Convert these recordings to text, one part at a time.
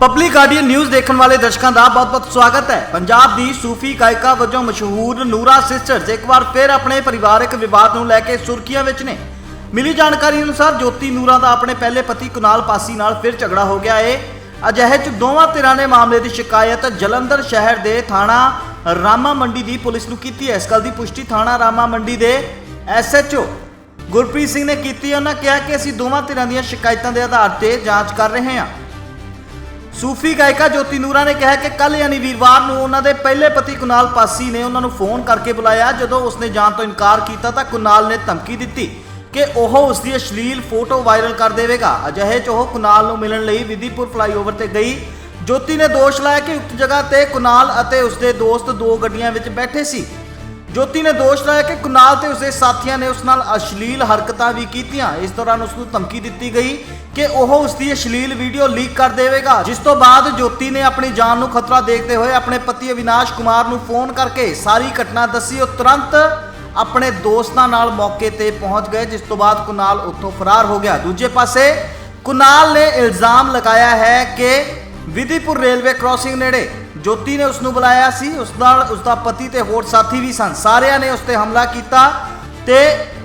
Public guardian news ਦੇਖਣ ਵਾਲੇ ਦਰਸ਼ਕਾਂ ਦਾ ਬਹੁਤ-ਬਹੁਤ ਸਵਾਗਤ ਹੈ। ਪੰਜਾਬ ਦੀ ਸੂਫੀ ਗਾਇਕਾ ਵਜੋਂ ਮਸ਼ਹੂਰ ਨੂਰਾ ਸਿਸਟਰਸ ਇੱਕ ਵਾਰ ਫਿਰ ਆਪਣੇ ਪਰਿਵਾਰਕ ਵਿਵਾਦ ਨੂੰ ਲੈ ਕੇ ਸੁਰਖੀਆਂ ਵਿੱਚ ਨੇ। ਮਿਲੀ ਜਾਣਕਾਰੀ ਅਨੁਸਾਰ ਜੋਤੀ ਨੂਰਾ ਦਾ ਆਪਣੇ ਪਹਿਲੇ ਪਤੀ ਕੁਨਾਲ ਪਾਸੀ ਨਾਲ ਫਿਰ ਝਗੜਾ ਹੋ ਗਿਆ ਏ। ਅਜਿਹੇ ਚ ਦੋਵਾਂ ਧਿਰਾਂ ਨੇ ਮਾਮਲੇ ਦੀ ਸ਼ਿਕਾਇਤ ਜਲੰਧਰ ਸ਼ਹਿਰ ਦੇ ਥਾਣਾ ਰਾਮਾ ਮੰਡੀ ਦੀ ਪੁਲਿਸ ਨੂੰ ਕੀਤੀ ਹੈ। ਇਸ ਗੱਲ ਦੀ ਪੁਸ਼ਟੀ ਥਾਣਾ ਰਾਮਾ ਮੰਡੀ ਦੇ ਐਸਐਚਓ ਗੁਰਪ੍ਰੀਤ ਸਿੰਘ ਨੇ ਕੀਤੀ ਉਹਨਾਂ ਕਿਹਾ ਕਿ ਅਸੀਂ ਦੋਵਾਂ ਧਿਰਾਂ ਦੀਆਂ ਸ਼ਿਕਾਇਤਾਂ ਦੇ ਆਧਾਰ ਤੇ ਜਾਂਚ ਕਰ ਰਹੇ ਹਾਂ। ਸੂਫੀ ਗਾਇਕਾ ਜੋਤੀ ਨੂਰਾ ਨੇ ਕਿਹਾ ਕਿ ਕੱਲ ਯਾਨੀ ਵੀਰਵਾਰ ਨੂੰ ਉਹਨਾਂ ਦੇ ਪਹਿਲੇ ਪਤੀ ਕੁਨਾਲ ਪਾਸੀ ਨੇ ਉਹਨਾਂ ਨੂੰ ਫੋਨ ਕਰਕੇ ਬੁਲਾਇਆ। ਜਦੋਂ ਉਸਨੇ ਜਾਣ ਤੋਂ ਇਨਕਾਰ ਕੀਤਾ ਤਾਂ ਕੁਨਾਲ ਨੇ ਧਮਕੀ ਦਿੱਤੀ ਕਿ ਉਹ ਉਸ ਦੀ ਅਸ਼ਲੀਲ ਫੋਟੋ ਵਾਇਰਲ ਕਰ ਦੇਵੇਗਾ। ਅਜਿਹੇ 'ਚ ਉਹ ਕੁਨਾਲ ਨੂੰ ਮਿਲਣ ਲਈ ਵਿਧੀਪੁਰ ਫਲਾਈਓਵਰ ਤੇ ਗਈ। ਜੋਤੀ ਨੇ ਦੋਸ਼ ਲਾਇਆ ਕਿ ਉਕਤ ਜਗ੍ਹਾ ਤੇ ਕੁਨਾਲ ਅਤੇ ਉਸਦੇ ਦੋਸਤ ਦੋ ਗੱਡੀਆਂ ਵਿੱਚ ਬੈਠੇ ਸੀ। ਜੋਤੀ ਨੇ ਦੋਸ਼ ਲਾਇਆ ਕਿ ਕੁਨਾਲ ਤੇ ਉਸਦੇ ਸਾਥੀਆਂ ਨੇ ਉਸ ਨਾਲ ਅਸ਼ਲੀਲ ਹਰਕਤਾਂ ਵੀ ਕੀਤੀਆਂ। ਇਸ ਦੌਰਾਨ ਉਸ ਨੂੰ ਧਮਕੀ ਦਿੱਤੀ ਗਈ ਕਿ ਉਹ ਉਸ ਦੀ ਅਸ਼ਲੀਲ ਵੀਡੀਓ ਲੀਕ ਕਰ ਦੇਵੇਗਾ, ਜਿਸ ਤੋਂ ਬਾਅਦ ਜੋਤੀ ਨੇ ਆਪਣੀ ਜਾਨ ਨੂੰ ਖਤਰਾ ਦੇਖਦੇ ਹੋਏ ਆਪਣੇ ਪਤੀ ਅਵਿਨਾਸ਼ ਕੁਮਾਰ ਨੂੰ ਫੋਨ ਕਰਕੇ ਸਾਰੀ ਘਟਨਾ ਦੱਸੀ ਉਹ ਤੁਰੰਤ ਆਪਣੇ ਦੋਸਤਾਂ ਨਾਲ ਮੌਕੇ ਤੇ ਪਹੁੰਚ ਗਏ, ਜਿਸ ਤੋਂ ਬਾਅਦ ਕੁਨਾਲ ਉੱਥੋਂ ਫਰਾਰ ਹੋ ਗਿਆ। ਦੂਜੇ ਪਾਸੇ, ਕੁਨਾਲ ਨੇ ਇਲਜ਼ਾਮ ਲਗਾਇਆ ਹੈ ਕਿ ਵਿਧੀਪੁਰ ਰੇਲਵੇ ਕ੍ਰਾਸਿੰਗ ਨੇੜੇ ਜੋਤੀ ਨੇ ਉਸ ਨੂੰ ਬੁਲਾਇਆ ਸੀ। ਉਸ ਨਾਲ ਉਸ ਦਾ ਪਤੀ ਤੇ ਹੋਰ ਸਾਥੀ ਵੀ ਸਨ। ਸਾਰਿਆਂ ਨੇ ਉਸ ਤੇ ਹਮਲਾ ਕੀਤਾ ਤੇ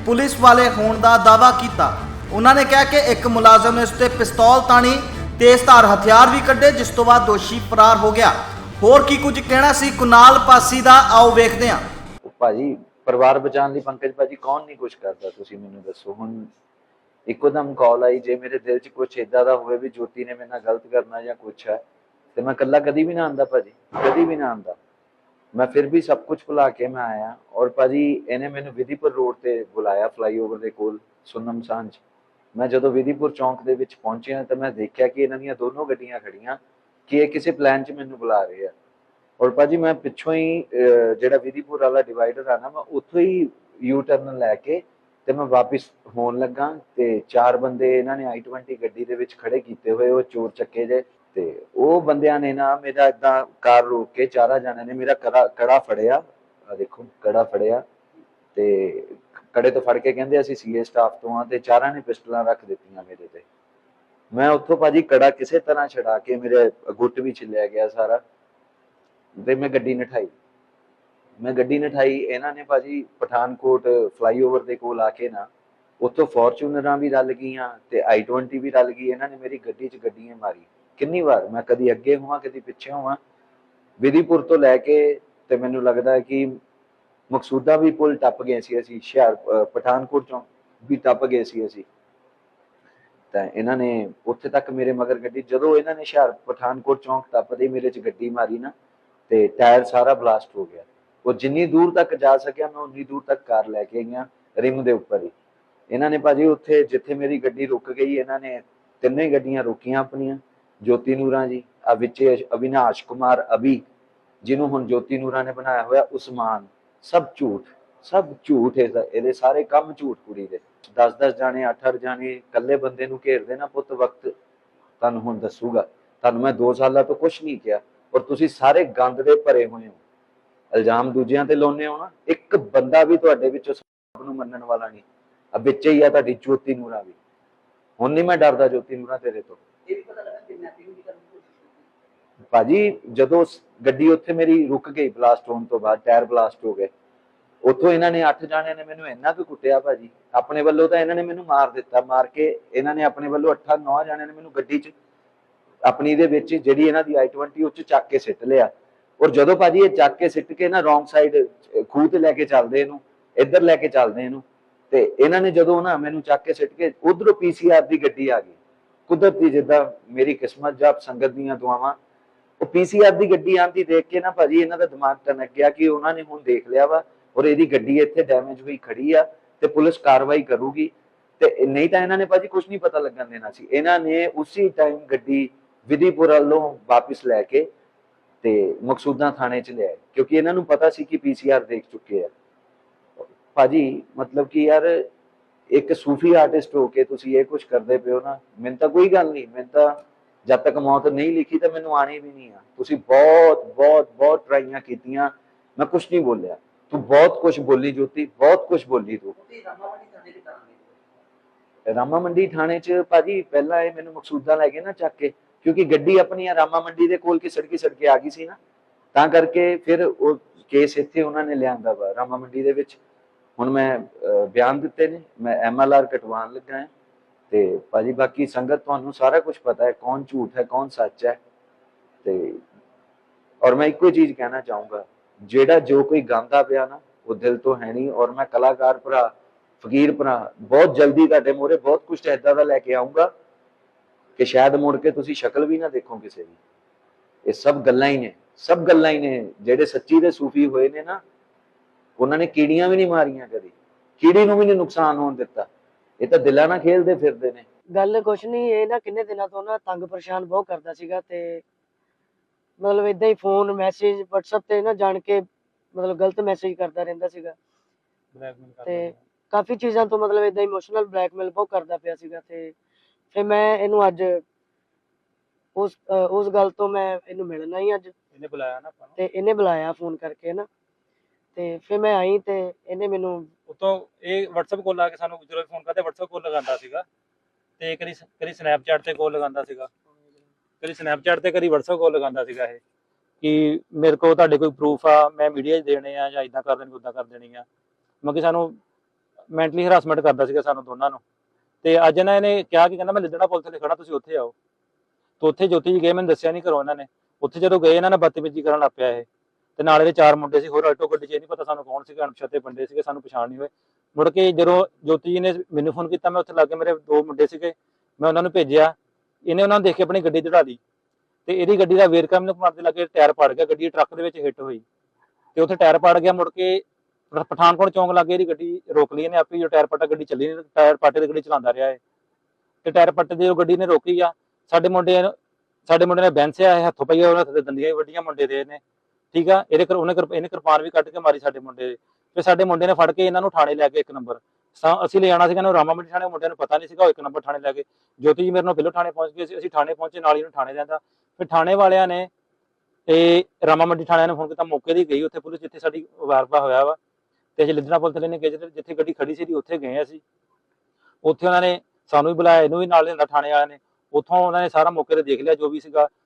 ਪੁਲਿਸ ਵਾਲੇ ਹੋਣ ਦਾ ਦਾਵਾ ਕੀਤਾ। ਉਹਨਾਂ ਨੇ ਕਿਹਾ ਕਿ ਇੱਕ ਮੁਲਾਜ਼ਮ ਨੇ ਉਸ ਤੇ ਪਿਸਤੌਲ ਤਾਣੀ, ਤੇਜ਼ਧਾਰ ਹਥਿਆਰ ਵੀ ਕੱਢੇ, ਜਿਸ ਤੋਂ ਬਾਅਦ ਦੋਸ਼ੀ ਫਰਾਰ ਹੋ ਗਿਆ। ਹੋਰ ਕੀ ਕੁਝ ਕਹਿਣਾ ਸੀ? ਕੁਨਾਲ ਪਾਸੀ ਦਾ ਆਓ ਵੇਖਦੇ ਹਾਂ। ਭਾਜੀ, ਪਰਿਵਾਰ ਬਚਾਉਣ ਲਈ ਪੰਕਜ ਭਾਜੀ ਕੌਣ ਨਹੀਂ ਕੁਝ ਕਰਦਾ? ਤੁਸੀਂ ਮੈਨੂੰ ਦੱਸੋ। ਹੁਣ ਇੱਕੋ ਦਮ ਕਾਲ ਆਈ, ਜੇ ਮੇਰੇ ਦਿਲ 'ਚ ਕੁਝ ਇਦਾਂ ਦਾ ਹੋਵੇ ਵੀ ਜੋਤੀ ਨੇ ਮੇਰੇ ਨਾਲ ਗਲਤ ਕਰਨਾ ਜਾਂ ਕੁਝ ਹੈ ਤੇ ਮੈਂ ਇਕੱਲਾ ਕਦੀ ਵੀ ਨਾ ਆਂਦਾ ਭਾਜੀ, ਕਦੀ ਵੀ ਨਾ ਆਂਦਾ ਮੈਂ ਫਿਰ ਵੀ ਸਭ ਕੁਝ ਭੁਲਾ ਕੇ ਮੈਂ ਆਇਆ ਔਰ ਭਾਜੀ ਇਹਨੇ ਮੈਨੂੰ ਵਿਧੀਪੁਰ ਰੋਡ ਤੇ ਬੁਲਾਇਆ ਫਲਾਈਓਵਰ ਦੇ ਕੋਲ, ਸੁਨਮ ਸਾਂਝ। ਮੈਂ ਜਦੋਂ ਵਿਧੀਪੁਰ ਚੌਂਕ ਦੇ ਵਿੱਚ ਪਹੁੰਚਿਆ ਤਾਂ ਮੈਂ ਦੇਖਿਆ ਕਿ ਇਹਨਾਂ ਦੀਆਂ ਦੋਨੋਂ ਗੱਡੀਆਂ ਖੜੀਆਂ, ਕਿ ਇਹ ਕਿਸੇ ਪਲਾਨ 'ਚ ਮੈਨੂੰ ਬੁਲਾ ਰਹੇ ਆ। ਔਰ ਭਾਜੀ ਮੈਂ ਪਿੱਛੋਂ ਹੀ ਜਿਹੜਾ ਵਿਧੀਪੁਰ ਵਾਲਾ ਡਿਵਾਈਡਰ ਆ ਨਾ, ਮੈਂ ਉੱਥੋਂ ਹੀ ਯੂ ਟਰਨ ਲੈ ਕੇ ਤੇ ਮੈਂ ਵਾਪਸ ਹੋਣ ਲੱਗਾ ਤੇ ਚਾਰ ਬੰਦੇ ਇਹਨਾਂ ਨੇ i20 ਗੱਡੀ ਦੇ ਵਿੱਚ ਖੜੇ ਕੀਤੇ ਹੋਏ, ਉਹ ਚੋਰ ਚੱਕੇ ਜੇ। ਤੇ ਉਹ ਬੰਦਿਆਂ ਨੇ ਨਾ ਮੇਰਾ ਇਦਾਂ ਕਾਰ ਰੋਕ ਕੇ ਚਾਰਾ ਜਾਣਿਆਂ ਨੇ ਮੇਰਾ ਕੜਾ ਕੜਾ ਫੜਿਆ। ਆ ਦੇਖੋ, ਕੜਾ ਫੜਿਆ ਤੇ ਕੜੇ ਤੋਂ ਫੜ ਕੇ ਕਹਿੰਦੇ ਅਸੀਂ ਸੀਏ ਸਟਾਫ ਤੋਂ ਆ ਤੇ ਚਾਰਾਂ ਨੇ ਪਿਸਟਲਾਂ ਰੱਖ ਦਿੱਤੀਆਂ ਮੇਰੇ ਤੇ। ਮੈਂ ਉੱਥੋਂ ਭਾਜੀ ਕੜਾ ਕਿਸੇ ਤਰ੍ਹਾਂ ਛਡਾ ਕੇ ਮੇਰੇ ਗੁੱਟ ਵਿੱਚ ਲਿਆ ਗਿਆ ਸਾਰਾ ਤੇ ਮੈਂ ਗੱਡੀ ਨਠਾਈ। ਮੈਂ ਗੱਡੀ ਨਠਾਈ, ਇਹਨਾਂ ਨੇ ਭਾਜੀ ਪਠਾਨਕੋਟ ਫਲਾਈਓਵਰ ਦੇ ਕੋਲ ਆ ਕੇ ਨਾ ਉੱਥੋਂ ਫੋਰਚੂਨਰਾਂ ਵੀ ਰਲ ਗਈਆਂ ਤੇ i20 ਵੀ ਰਲ ਗਈ, ਇਹਨਾਂ ਨੇ ਮੇਰੀ ਗੱਡੀ 'ਚ ਗੱਡੀਆਂ ਮਾਰੀ ਕਿੰਨੀ ਵਾਰ? ਮੈਂ ਕਦੀ ਅੱਗੇ ਹੋਵਾਂ, ਕਦੀ ਪਿੱਛੇ ਹੋਵਾਂ? ਵਿਧੀਪੁਰ ਤੋਂ ਲੈ ਕੇ ਤੇ ਮੈਨੂੰ ਲੱਗਦਾ ਕਿ ਮਕਸੂਦਾ ਵੀ ਪੁਲ ਟੱਪ ਗਏ ਸੀ ਅਸੀਂ, ਹੁਸ਼ਿਆਰ ਪਠਾਨਕੋਟ ਚੋਂ ਵੀ ਟੱਪ ਗਏ ਸੀ ਅਸੀਂ। ਤਾਂ ਇਹਨਾਂ ਨੇ ਉੱਥੇ ਤੱਕ ਮੇਰੇ ਮਗਰ ਗੱਡੀ, ਜਦੋਂ ਇਹਨਾਂ ਨੇ ਹੁਸ਼ਿਆਰ, ਪਠਾਨਕੋਟ ਚੌਂਕ ਟੱਪਦੇ ਮੇਰੇ 'ਚ ਗੱਡੀ ਮਾਰੀ ਨਾ, ਤੇ ਟਾਇਰ ਸਾਰਾ ਬਲਾਸਟ ਹੋ ਗਿਆ। ਉਹ ਜਿੰਨੀ ਦੂਰ ਤੱਕ ਜਾ ਸਕਿਆ, ਮੈਂ ਉਨੀ ਦੂਰ ਤੱਕ ਕਾਰ ਲੈ ਕੇ ਗਿਆ ਰਿਮ ਦੇ ਉੱਪਰ ਹੀ। ਇਹਨਾਂ ਨੇ ਭਾਜੀ ਉੱਥੇ ਜਿੱਥੇ ਮੇਰੀ ਗੱਡੀ ਰੁਕ ਗਈ, ਇਹਨਾਂ ਨੇ ਤਿੰਨੇ ਗੱਡੀਆਂ ਰੁਕੀਆਂ ਆਪਣੀਆਂ। ਜੋਤੀ ਨੂਰਾਂ ਜੀ ਆ ਵਿੱਚੇ ਅਵਿਨਾਸ਼ ਕੁਮਾਰ ਅਭੀ, ਜਿਹਨੂੰ ਹੁਣ ਜੋਤੀ ਨੂਰਾਂ ਨੇ ਬਣਾਇਆ ਹੋਇਆ ਉਸਮਾਨ। ਸਭ ਝੂਠ ਸਭ ਝੂਠ ਹੈ ਇਹਦੇ ਸਾਰੇ ਕੰਮ ਝੂਠ ਕੁੜੀ ਦੇ। 10-10 ਜਾਣੇ 8-8 ਜਾਣੇ ਇਕੱਲੇ ਬੰਦੇ ਨੂੰ ਘੇਰਦੇ ਨਾ ਪੁੱਤ ਵਕਤ, ਤੁਹਾਨੂੰ ਹੁਣ ਦੱਸੂਗਾ। ਤੁਹਾਨੂੰ ਮੈਂ 2 ਸਾਲਾਂ ਤੋਂ ਕੁਝ ਨਹੀਂ ਕਿਹਾ, ਔਰ ਤੁਸੀਂ ਸਾਰੇ ਗੰਦ ਦੇ ਭਰੇ ਹੋਏ ਹੋ। ਇਲਜ਼ਾਮ ਦੂਜਿਆਂ ਤੇ ਲਾਉਨੇ ਹੋ ਨਾ, ਇੱਕ ਬੰਦਾ ਵੀ ਤੁਹਾਡੇ ਵਿੱਚੋਂ ਸਭ ਨੂੰ ਮੰਨਣ ਵਾਲਾ ਨਹੀਂ। ਆ ਵਿੱਚ ਹੀ ਆ ਤੁਹਾਡੀ ਜੋਤੀ ਨੂਰਾ ਵੀ। ਹੁਣ ਨਹੀਂ ਮੈਂ ਡਰਦਾ ਜੋਤੀ ਨੂਰਾ ਤੇਰੇ ਤੋਂ ਇਹ ਵੀ ਪਤਾ ਲੱਗਾ ਕਿਡਨੈਪਿੰਗ ਵੀ ਕਰਨ ਦੀ ਕੋਸ਼ਿਸ਼ ਕੀਤੀ ਭਾਜੀ, ਜਦੋਂ ਗੱਡੀ ਉੱਥੇ ਮੇਰੀ ਰੁਕ ਗਈ ਬਲਾਸਟ ਹੋਣ ਤੋਂ ਬਾਅਦ ਟਾਇਰ ਬਲਾਸਟ ਹੋ ਗਏ। ਉੱਥੋਂ ਇਹਨਾਂ ਨੇ 8 ਜਾਣਿਆਂ ਨੇ ਮੈਨੂੰ ਇੰਨਾ ਕੁ ਕੁੱਟਿਆ ਭਾਜੀ। ਆਪਣੇ ਵੱਲੋਂ ਤਾਂ ਇਹਨਾਂ ਨੇ ਮੈਨੂੰ ਮਾਰ ਦਿੱਤਾ, ਮਾਰ ਕੇ ਇਹਨਾਂ ਨੇ ਆਪਣੇ ਵੱਲੋਂ 8 9 ਜਾਣਿਆਂ ਨੇ ਮੈਨੂੰ ਗੱਡੀ 'ਚ ਆਪਣੀ ਦੇ ਵਿੱਚ ਜਿਹੜੀ ਇਹਨਾਂ ਦੀ i20 ਉੱਚ ਚੱਕ ਕੇ ਸਿੱਟ ਲਿਆ। ਔਰ ਜਦੋਂ ਭਾਜੀ ਇਹ ਚੱਕ ਕੇ ਸਿੱਟ ਕੇ ਨਾ ਰੋਂਗ ਸਾਈਡ ਖੂਹ ਤੇ ਲੈ ਕੇ ਚੱਲਦੇ ਇਹਨੂੰ, ਇੱਧਰ ਲੈ ਕੇ ਚੱਲਦੇ ਇਹਨੂੰ, ਤੇ ਇਹਨਾਂ ਨੇ ਜਦੋਂ ਨਾ ਮੈਨੂੰ ਚੱਕ ਕੇ ਸਿੱਟ ਕੇ ਉਧਰੋਂ ਪੀਸੀਆਰ ਦੀ ਗੱਡੀ ਆ ਗਈ। ਕੁਦਰਤੀ ਜਿੱਦਾਂ ਮੇਰੀ ਕਿਸਮਤ ਜਬ ਸੰਗਤ ਦੀਆਂ ਦੁਆਵਾਂ ਉਹ ਪੀਸੀਆਰ ਦੀ ਗੱਡੀ ਆਂਦੀ ਦੇਖ ਕੇ ਨਾ ਭਾਜੀ ਇਹਨਾਂ ਦਾ ਦਿਮਾਗ ਟਨਕ ਗਿਆ ਕਿ ਉਹਨਾਂ ਨੇ ਹੁਣ ਦੇਖ ਲਿਆ ਵਾ ਔਰ ਇਹਦੀ ਗੱਡੀ ਇੱਥੇ ਡੈਮੇਜ ਹੋਈ ਖੜੀ ਆ ਤੇ ਪੁਲਿਸ ਕਾਰਵਾਈ ਕਰੂਗੀ ਤੇ ਨਹੀਂ ਤਾਂ ਇਹਨਾਂ ਨੇ ਭਾਜੀ ਕੁਝ ਨਹੀਂ ਪਤਾ ਲੱਗਣ ਦੇਣਾ ਸੀ। ਇਹਨਾਂ ਨੇ ਉਸੇ ਟਾਈਮ ਗੱਡੀ ਵਿਧੀਪੁਰ ਵੱਲੋਂ ਵਾਪਸ ਲੈ ਕੇ ਤੇ ਮਕਸੂਦਾਂ ਥਾਣੇ ਚ ਲਿਆਏ, ਕਿਉਂਕਿ ਇਹਨਾਂ ਨੂੰ ਪਤਾ ਸੀ ਕਿ ਪੀਸੀਆਰ ਦੇਖ ਚੁੱਕੇ ਆ। ਭਾਜੀ ਮਤਲਬ ਕਿ ਯਾਰ ਇੱਕ ਸੂਫੀ ਆਰਟਿਸਟ ਹੋ ਕੇ ਤੁਸੀਂ ਇਹ ਕੁਝ ਕਰਦੇ ਪਿਓ ਨਾ, ਮੈਨੂੰ ਤਾਂ ਕੋਈ ਗੱਲ ਨਹੀਂ, ਮੈਨੂੰ ਤਾਂ ਜਦ ਤੱਕ ਮੌਤ ਨਹੀਂ ਲਿਖੀ ਤਾਂ ਮੈਨੂੰ ਆਣੀ ਵੀ ਨਹੀਂ ਆ। ਤੁਸੀਂ ਬਹੁਤ ਬਹੁਤ ਬਹੁਤ ਟਰਾਈਆਂ ਕੀਤੀਆਂ। ਮੈਂ ਕੁਝ ਨਹੀਂ ਬੋਲਿਆ। ਤੂੰ ਬਹੁਤ ਕੁਝ ਬੋਲੀ ਜੋਤੀ ਬਹੁਤ ਕੁਝ ਬੋਲੀ ਤੂੰ। ਰਾਮਾ ਮੰਡੀ ਥਾਣੇ 'ਚ ਭਾਜੀ ਪਹਿਲਾਂ ਇਹ ਮੈਨੂੰ ਮਕਸੂਦਾਂ ਲੈ ਗਏ ਨਾ ਚੱਕ ਕੇ ਕਿਉਂਕਿ ਗੱਡੀ ਆਪਣੀ ਆ ਰਾਮਾ ਮੰਡੀ ਦੇ ਕੋਲ ਕੀ ਸੜਕੀ ਸੜਕੇ ਆ ਗਈ ਸੀ ਨਾ। ਤਾਂ ਕਰਕੇ ਫਿਰ ਉਹ ਕੇਸ ਇੱਥੇ ਉਹਨਾਂ ਨੇ ਲਿਆਂਦਾ ਵਾ ਰਾਮਾ ਮੰਡੀ ਦੇ ਵਿੱਚ। ਹੁਣ ਮੈਂ ਬਿਆਨ ਦਿੱਤੇ ਨੇ। ਮੈਂ ਐਮਐਲਆਰ ਕਟਵਾਉਣ ਲੱਗਾ ਹਾਂ। ਤੇ ਭਾਜੀ ਬਾਕੀ ਸੰਗਤ ਤੁਹਾਨੂੰ ਸਾਰਾ ਕੁਝ ਪਤਾ ਹੈ, ਕੌਣ ਝੂਠ ਹੈ, ਕੌਣ ਸੱਚ ਹੈ। ਤੇ ਔਰ ਮੈਂ ਇੱਕੋ ਚੀਜ਼ ਕਹਿਣਾ ਚਾਹੂੰਗਾ, ਜਿਹੜਾ ਜੋ ਕੋਈ ਗਾਉਂਦਾ ਪਿਆ ਨਾ, ਉਹ ਦਿਲ ਤੋਂ ਹੈ ਨਹੀਂ। ਔਰ ਮੈਂ ਕਲਾਕਾਰ ਭਰਾ, ਫਕੀਰ ਭਰਾ, ਬਹੁਤ ਜਲਦੀ ਤੁਹਾਡੇ ਮੂਹਰੇ ਬਹੁਤ ਕੁਝ ਏਦਾਂ ਦਾ ਲੈ ਕੇ ਆਉਂਗਾ ਕਿ ਸ਼ਾਇਦ ਮੁੜ ਕੇ ਤੁਸੀਂ ਸ਼ਕਲ ਵੀ ਨਾ ਦੇਖੋ ਕਿਸੇ ਦੀ। ਇਹ ਸਭ ਗੱਲਾਂ ਹੀ ਨੇ, ਸਭ ਗੱਲਾਂ ਹੀ ਨੇ। ਜਿਹੜੇ ਸੱਚੀ ਦੇ ਸੂਫੀ ਹੋਏ ਨੇ ਨਾ, ਉਹਨਾਂ ਨੇ ਕੀੜੀਆਂ ਵੀ ਨਹੀਂ ਮਾਰੀਆਂ ਕਦੀ। ਕੀੜੀ ਨੂੰ ਵੀ ਨਹੀਂ ਨੁਕਸਾਨ ਹੋਣ ਦਿੱਤਾ। ਇਹ ਤਾਂ ਦਿਲਾਂ ਨਾਲ ਖੇਲਦੇ ਫਿਰਦੇ ਨੇ। ਗੱਲ ਕੁਛ ਨਹੀਂ ਇਹ ਨਾ ਕਿੰਨੇ ਦਿਨਾਂ ਤੋਂ ਨਾ ਤੰਗ ਪਰੇਸ਼ਾਨ ਬਹੁਤ ਕਰਦਾ ਸੀਗਾ ਤੇ ਮਤਲਬ ਇਦਾਂ ਹੀ ਫੋਨ ਮੈਸੇਜ WhatsApp ਤੇ ਨਾ ਜਾਣ ਕੇ ਮਤਲਬ ਗਲਤ ਮੈਸੇਜ ਕਰਦਾ ਰਹਿੰਦਾ ਸੀਗਾ। ਤੇ ਕਾਫੀ ਚੀਜ਼ਾਂ ਤੋਂ ਮਤਲਬ ਇਦਾਂ ਇਮੋਸ਼ਨਲ ਬਲੈਕਮੇਲ ਬਹੁਤ ਕਰਦਾ ਪਿਆ ਸੀਗਾ ਤੇ ਫਿਰ ਮੈਂ ਇਹਨੂੰ ਅੱਜ ਉਸ ਉਸ ਗੱਲ ਤੋਂ ਮੈਂ ਇਹਨੂੰ ਮਿਲਣਾ ਹੀ ਅੱਜ। ਇਹਨੇ ਬੁਲਾਇਆ ਨਾ ਆਪਾਂ ਨੂੰ। ਤੇ ਇਹਨੇ ਬੁਲਾਇਆ ਫੋਨ ਕਰਕੇ ਨਾ। ਤੇ ਫਿਰ ਮੈਂ ਆਈ ਤੇ ਇਹਨੇ ਮੈਨੂੰ ਉਤੋਂ ਇਹ WhatsApp ਕੋਲ ਆ ਕੇ ਸਾਨੂੰ ਜਦੋਂ ਫੋਨ ਕਰਦੇ, WhatsApp ਕੋਲ ਲਗਾਉਂਦਾ ਸੀਗਾ। ਤੇ ਕਦੀ ਕਦੀ Snapchat ਤੇ ਕੋਲ ਲਗਾਉਂਦਾ ਸੀਗਾ। ਕਦੀ Snapchat ਤੇ, ਕਦੀ WhatsApp ਕੋਲ ਲਗਾਉਂਦਾ ਸੀਗਾ ਇਹ। ਕਿ ਮੇਰੇ ਕੋਲ ਤੁਹਾਡੇ ਕੋਈ ਪ੍ਰੂਫ ਆ, ਮੈਂ ਮੀਡੀਆ 'ਚ ਦੇਣੇ ਆ ਜਾਂ ਇਦਾਂ ਕਰ ਦੇਣੀ ਉਦਾਂ ਕਰ ਦੇਣੀ ਆ। ਮਤਲਬ ਕਿ ਸਾਨੂੰ ਮੈਂਟਲੀ ਹਰਾਸਮੈਂਟ ਕਰਦਾ ਸੀਗਾ ਸਾਨੂੰ ਦੋਨਾਂ ਨੂੰ। ਤੇ ਅੱਜ ਇਹਨਾਂ ਨੇ ਕਿਹਾ ਕਿ ਕਹਿੰਦਾ, ਮੈਂ ਲਿੱਦੜਾ ਪੁਲਿਸ ਤੇ ਖੜਾ, ਤੁਸੀਂ ਉੱਥੇ ਆਓ। ਤੇ ਉੱਥੇ ਜੋਤੀ ਜੀ ਗਏ, ਮੈਨੂੰ ਦੱਸਿਆ ਨਹੀਂ ਘਰੋਂ ਇਹਨਾਂ ਨੇ। ਉੱਥੇ ਜਦੋਂ ਗਏ, ਇਹਨਾਂ ਨੇ ਬਦਤਮੀਜ਼ੀ ਕਰਨ ਲੱਗ ਪਿਆ ਇਹ। ਤੇ ਨਾਲ ਇਹਦੇ ਚਾਰ ਮੁੰਡੇ ਸੀ, ਹੋਰ ਆਟੋ ਗੱਡੀ 'ਚ ਇਹ ਨਹੀਂ ਪਤਾ ਸਾਨੂੰ ਕੌਣ ਸੀਗੇ, ਅਣਪਛਾਤੇ ਬੰਦੇ ਸੀਗੇ, ਸਾਨੂੰ ਪਛਾਣ ਨਹੀਂ ਹੋਏ। ਮੁੜ ਕੇ ਜਦੋਂ ਜੋਤੀ ਜੀ ਨੇ ਮੈਨੂੰ ਫੋਨ ਕੀਤਾ, ਮੈਂ ਉੱਥੇ ਲੱਗੇ ਮੇਰੇ ਦੋ ਮੁੰਡੇ ਸੀਗੇ, ਮੈਂ ਉਹਨਾਂ ਨੂੰ ਭੇਜਿਆ। ਇਹਨੇ ਉਹਨਾਂ ਨੂੰ ਦੇਖ ਕੇ ਆਪਣੀ ਗੱਡੀ ਚੜਾ ਲਈ ਤੇ ਇਹਦੀ ਗੱਡੀ ਦਾ ਵੇਰਕਾ ਮੈਨੂੰ ਮਾਰਦੇ ਲੱਗੇ ਟਾਇਰ ਪੜ ਗਿਆ, ਗੱਡੀ ਟਰੱਕ ਦੇ ਵਿੱਚ ਹਿੱਟ ਹੋਈ। ਤੇ ਉੱਥੇ ਟਾਇਰ ਪੜ ਗਿਆ, ਮੁੜ ਕੇ ਪਠਾਨਕੋਟ ਚੌਂਕ ਲੱਗੇ ਇਹਦੀ ਗੱਡੀ ਰੋਕ ਲਈ ਇਹਨੇ ਆਪੇ, ਜੋ ਟਾਇਰ ਪੱਟਾ ਗੱਡੀ ਚੱਲੀ ਨਹੀਂ ਟਾਇਰ ਪੱਟੇ ਦੀ ਗੱਡੀ ਚਲਾਉਂਦਾ ਰਿਹਾ ਇਹ। ਤੇ ਟਾਇਰ ਪੱਟੇ ਦੀ ਉਹ ਗੱਡੀ ਨੇ ਰੋਕੀ ਆ। ਸਾਡੇ ਮੁੰਡੇ ਨੂੰ- ਸਾਡੇ ਮੁੰਡੇ ਨੇ ਬੈਂਸਿਆ ਹੈ ਹੱਥੋਂ ਪਈਆ, ਉਹਨਾਂ ਤੇ ਦੰਦੀਆਂ ਵੱਡੀਆਂ, ਮੁੰਡੇ ਦੇ ਨੇ ਠੀਕ ਆ? ਇਹਦੇ ਕਰ ਉਹਨੇ ਇਹਨੇ ਕਿਰਪਾਨ ਵੀ ਕੱਢ ਕੇ ਮਾਰੀ ਸਾਡੇ ਮੁੰਡੇ ਦੇ। ਤੇ ਸਾਡੇ ਮੁੰਡੇ ਨੇ ਫੜ ਕੇ ਇਹਨਾਂ ਨੂੰ ਥਾਣੇ ਲੈ ਕੇ ਇੱਕ ਨੰਬਰ। ਅਸੀਂ ਲੈ ਜਾਣਾ ਸੀਗਾ ਇਹਨੂੰ ਰਾਮਾ ਮੰਡੀ ਥਾਣੇ ਮੁੰਡਿਆਂ ਨੂੰ ਪਤਾ ਨਹੀਂ ਸੀਗਾ, ਉਹ ਇੱਕ ਨੰਬਰ ਥਾਣੇ ਲੈ ਕੇ ਜੋਤੀ ਜੀ ਮੇਰੇ ਨਾਲ ਪਹਿਲਾਂ ਥਾਣੇ ਪਹੁੰਚ ਗਏ ਸੀ। ਅਸੀਂ ਥਾਣੇ ਪਹੁੰਚੇ, ਨਾਲ ਹੀ ਇਹਨੂੰ ਥਾਣੇ ਲਿਆਂਦਾ। ਫਿਰ ਥਾਣੇ ਵਾਲਿਆਂ ਨੇ ਤੇ ਰਾਮਾ ਮੰਡੀ ਥਾਣਿਆਂ ਨੇ ਫੋਨ ਕੀਤਾ। ਮੌਕੇ ਦੀ ਗਈ ਉੱਥੇ ਪੁਲਿਸ, ਜਿੱਥੇ ਸਾਡੀ ਵਾਰਪਾ ਹੋਇਆ ਵਾ। ਤੇ ਅਸੀਂ ਲਿੱਦਣਾ ਪੁਲਿਸ ਵਾਲੇ ਨੇ ਗਏ ਜਿੱਥੇ- ਗੱਡੀ ਖੜੀ ਸੀ, ਉੱਥੇ ਗਏ ਅਸੀਂ। ਉੱਥੇ ਉਹਨਾਂ ਨੇ ਸਾਨੂੰ ਵੀ ਬੁਲਾਇਆ, ਇਹਨੂੰ ਵੀ ਨਾਲ ਲਿਆਂਦਾ ਥਾਣੇ ਵਾਲਿਆਂ ਨੇ। ਉੱਥੋਂ ਉਹਨਾਂ ਨੇ ਸਾਰਾ ਮੌਕੇ ਤੇ ਦੇਖ ਲਿਆ, ਜੋ ਵੀ ਸੀਗਾ।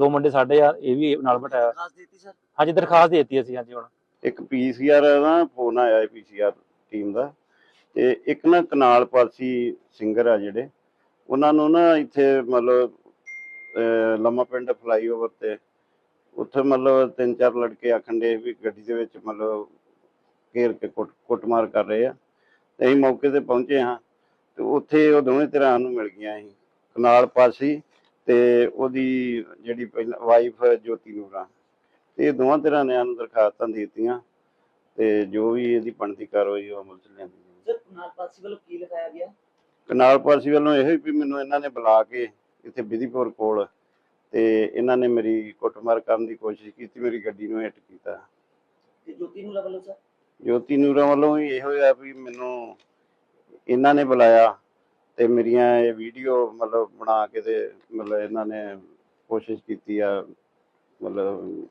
ਦੋ ਮੁੰਡੇ ਸਾਡੇ ਆ ਇਹ ਵੀ ਨਾਲ ਬਿਠਾਇਆ। ਖਾਸ ਦਿੱਤੀ ਸਰ? ਹਾਂਜੀ ਦਰਖਾਸਤ ਦੇ ਦਿੱਤੀ ਅਸੀਂ ਹਾਂਜੀ ਹੁਣ। ਇੱਕ ਪੀਸੀਆਰ ਦਾ ਫੋਨ ਆਇਆ ਹੈ ਪੀਸੀਆਰ ਟੀਮ ਦਾ। ਤੇ ਇੱਕ ਨਾ ਕਨਾਲ ਪਾਲਸੀ ਸਿੰਗਰ ਆ ਜਿਹੜੇ ਉਹਨਾਂ ਨੂੰ ਨਾ ਇੱਥੇ ਮਤਲਬ ਲੰਮਾ ਪਿੰਡ ਫਲਾਈਓਵਰ ਤੇ ਉੱਥੇ ਮਤਲਬ ਤਿੰਨ ਚਾਰ ਲੜਕੇ ਆਖਣ ਦੇ ਵੀ ਗੱਡੀ ਦੇ ਵਿੱਚ ਮਤਲਬ ਘੇਰ ਕੇ ਕੁੱਟ ਕੁੱਟਮਾਰ ਕਰ ਰਹੇ ਆ। ਤੇ ਅਸੀਂ ਮੌਕੇ ਤੇ ਪਹੁੰਚੇ ਹਾਂ ਤੇ ਉੱਥੇ ਉਹ ਦੋਵੇਂ ਧਿਰਾਂ ਨੂੰ ਮਿਲ ਗਈਆਂ ਸੀ। ਕਨਾਲ ਪਾਲਸੀ ਤੇ ਉਹਦੀ ਜਿਹੜੀ ਪਹਿਲਾਂ ਵਾਈਫ ਜੋਤੀ ਨੂਰਾ ਤੇ ਇਹ ਦੋਵਾਂ ਧਿਰਾਂ ਨੇ ਸਾਨੂੰ ਦਰਖਾਸਤਾਂ ਦੇ ਦਿੱਤੀਆਂ ਤੇ ਜੋ ਵੀ ਇਹਦੀ ਬਣਦੀ ਕਾਰਵਾਈ ਉਹ ਅਮਲ ਚ ਲਿਆਂਦੀ। ਸਰ ਨਾਲ ਪਾਸੀ ਵੱਲੋਂ ਕੀ ਲਿਖਾਇਆ ਗਿਆ? ਕਨਾਲ ਪਾਲਸੀ ਵੱਲੋਂ ਇਹੋ ਹੀ ਵੀ ਮੈਨੂੰ ਇਹਨਾਂ ਨੇ ਬੁਲਾ ਕੇ ਇੱਥੇ ਵਿਧੀਪੁਰ ਕੋਲ ਤੇ ਇਹਨਾਂ ਨੇ ਮੇਰੀ ਕੁੱਟਮਾਰ ਕਰਨ ਦੀ ਕੋਸ਼ਿਸ਼ ਕੀਤੀ ਮੇਰੀ ਗੱਡੀ ਨੂੰ ਹਿੱਟ ਕੀਤਾ। ਤੇ ਜੋਤੀ ਨੂੰ ਵੱਲੋਂ ਸਰ? ਜੋਤੀ ਨੂਰਾ ਵੱਲੋਂ ਵੀ ਇਹੋ ਆ ਵੀ ਮੈਨੂੰ ਇਹਨਾਂ ਨੇ ਬੁਲਾਇਆ ਤੇ ਮੇਰੀਆਂ ਇਹ ਵੀਡੀਓ ਮਤਲਬ ਬਣਾ ਕੇ ਤੇ ਮਤਲਬ ਇਹਨਾਂ ਨੇ ਕੋਸ਼ਿਸ਼ ਕੀਤੀ ਆ ਮਤਲਬ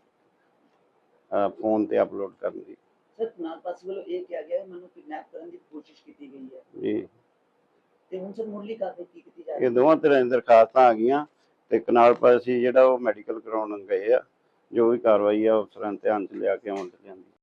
ਫੋਨ ਤੇ ਅਪਲੋਡ ਕਰਨ ਦੀ। ਸਰ ਨਾਲ ਪਾਸੀ ਵੱਲੋਂ ਇਹ ਕਿਹਾ ਗਿਆ ਮੈਨੂੰ ਕਿਡਨੈਪ ਕਰਨ ਦੀ ਕੋਸ਼ਿਸ਼ ਕੀਤੀ ਗਈ ਹੈ। ਜੀ। ਤੇ ਹੁਣ ਸਰ ਮੁੱਢਲੀ ਕਾਰਵਾਈ ਕੀ ਕੀਤੀ ਜਾ ਰਹੀ ਇਹ ਦੋਵਾਂ ਤਰ੍ਹਾਂ ਦੀਆਂ ਦਰਖਾਸਤਾਂ ਆ ਗਈਆਂ ਤੇ ਕਨਾਲ ਪਾਸੀ ਜਿਹੜਾ ਉਹ ਮੈਡੀਕਲ ਕਰਾਉਣ ਗਏ ਆ ਜੋ ਵੀ ਕਾਰਵਾਈ ਆ ਉਸ ਤਰ੍ਹਾਂ ਧਿਆਨ ਚ ਲਿਆ ਕੇ ਲਿਆਂਦੀ।